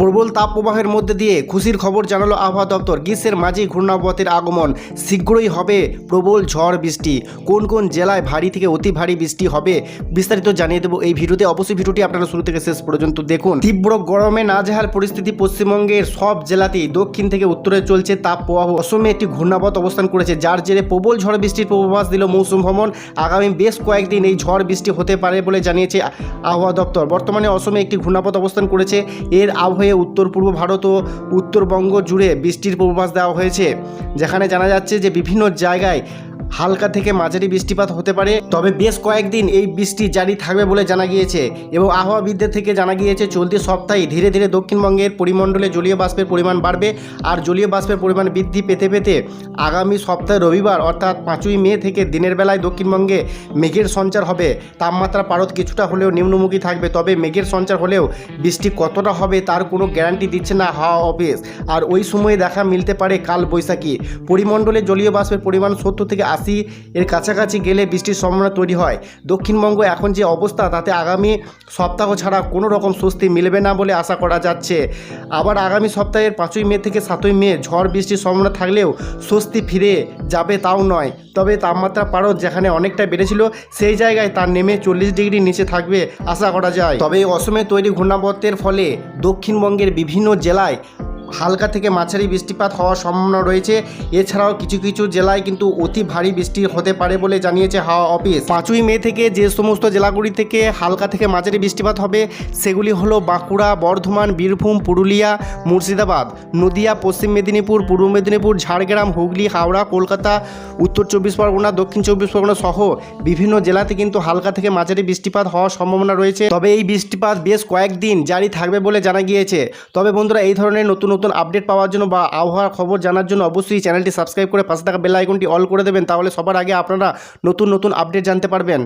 প্রবল তাপপ্রবাহের মধ্যে দিয়ে খুশির খবর জানালো আবহাওয়া দপ্তর। গ্রীষ্মের মাঝে ঘূর্ণাবতের আগমন শীঘ্রই হবে প্রবল ঝড় বৃষ্টি। কোন কোন জেলায় ভারী থেকে অতি ভারী বৃষ্টি হবে বিস্তারিত জানিয়ে দেবো এই ভিডিওতে। অবশ্যই ভিডিওটি আপনারা শুরু থেকে শেষ পর্যন্ত দেখুন। তীব্র গরমে নাজেহাল পরিস্থিতি পশ্চিমবঙ্গের সব জেলাতেই। দক্ষিণ থেকে উত্তরে চলছে তাপ প্রবাহ অসমে একটি ঘূর্ণাবত অবস্থান করেছে, যার জেরে প্রবল ঝড় বৃষ্টির পূর্বাভাস দিল মৌসুম ভ্রমণ। আগামী বেশ কয়েকদিন এই ঝড় বৃষ্টি হতে পারে বলে জানিয়েছে আবহাওয়া দপ্তর। বর্তমানে অসমে একটি ঘূর্ণাবত অবস্থান করেছে। এর আবহে উত্তর পূর্ব ভারত ও উত্তরবঙ্গ জুড়ে বৃষ্টির পূর্বাভাস দেওয়া হয়েছে। যেখানে জানা যাচ্ছে যে বিভিন্ন জায়গায় হালকা থেকে মাঝারি বৃষ্টিপাত হতে পারে, তবে বেশ কয়েকদিন এই বৃষ্টি জারি থাকবে বলে জানা গিয়েছে এবং আবহাওয়াবিদদের থেকে জানা গিয়েছে, চলতি সপ্তাহে ধীরে ধীরে দক্ষিণবঙ্গের পরিমণ্ডলে জলীয় বাষ্পের পরিমাণ বাড়বে আর জলীয় বাষ্পের পরিমাণ বৃদ্ধি পেতে পেতে আগামী সপ্তাহে রবিবার অর্থাৎ পাঁচই মে থেকে দিনের বেলায় দক্ষিণবঙ্গে মেঘের সঞ্চার হবে। তাপমাত্রা পারদ কিছুটা হলেও নিম্নমুখী থাকবে, তবে মেঘের সঞ্চার হলেও বৃষ্টি কতটা হবে তার কোনো গ্যারান্টি দিচ্ছে না হাওয়া অফিস। আর ওই সময়ে দেখা মিলতে পারে কাল বৈশাখী পরিমণ্ডলে জলীয় বাষ্পের পরিমাণ সত্তর থেকে এর কাছাকাছি গেলে বৃষ্টির সম্ভাবনা তৈরি হয়। দক্ষিণবঙ্গ এখন যে অবস্থা, তাতে আগামী সপ্তাহ ছাড়া কোনো রকম স্বস্তি মিলবে না বলে আশা করা যাচ্ছে। আবার আগামী সপ্তাহের পাঁচই মে থেকে সাতই মে ঝড় বৃষ্টির সম্ভাবনা থাকলেও স্বস্তি ফিরে যাবে তাও নয়। তবে তাপমাত্রা পারদ যেখানে অনেকটা বেড়েছিল, সেই জায়গায় তার নেমে চল্লিশ ডিগ্রির নিচে থাকবে আশা করা যায়। তবে অসমে তৈরি ঘূর্ণাবর্তের ফলে দক্ষিণবঙ্গের বিভিন্ন জেলায় হালকা থেকে মাঝারি বৃষ্টিপাত হওয়ার সম্ভাবনা রয়েছে। এছাড়াও কিছু কিছু জেলায় কিন্তু অতি ভারী বৃষ্টি হতে পারে বলে জানিয়েছে হাওয়া অফিস। পাঁচই মে থেকে যে সমস্ত জেলাগুলি থেকে হালকা থেকে মাঝারি বৃষ্টিপাত হবে, সেগুলি হলো বাঁকুড়া, বর্ধমান, বীরভূম, পুরুলিয়া, মুর্শিদাবাদ, নদিয়া, পশ্চিম মেদিনীপুর, পূর্ব মেদিনীপুর, ঝাড়গ্রাম, হুগলি, হাওড়া, কলকাতা, উত্তর চব্বিশ পরগনা, দক্ষিণ চব্বিশ পরগনা সহ বিভিন্ন জেলাতে কিন্তু হালকা থেকে মাঝারি বৃষ্টিপাত হওয়ার সম্ভাবনা রয়েছে। তবে এই বৃষ্টিপাত বেশ কয়েকদিন জারি থাকবে বলে জানা গিয়েছে। তবে বন্ধুরা, এই ধরনের নতুন নতুন আপডেট পাওয়ার জন্য বা আবহাওয়ার খবর জানার জন্য অবশ্যই চ্যানেলটি সাবস্ক্রাইব করে পাশে থাকা বেল আইকনটি অল করে দেবেন, তাহলে সবার আগে আপনারা নতুন নতুন আপডেট জানতে পারবেন।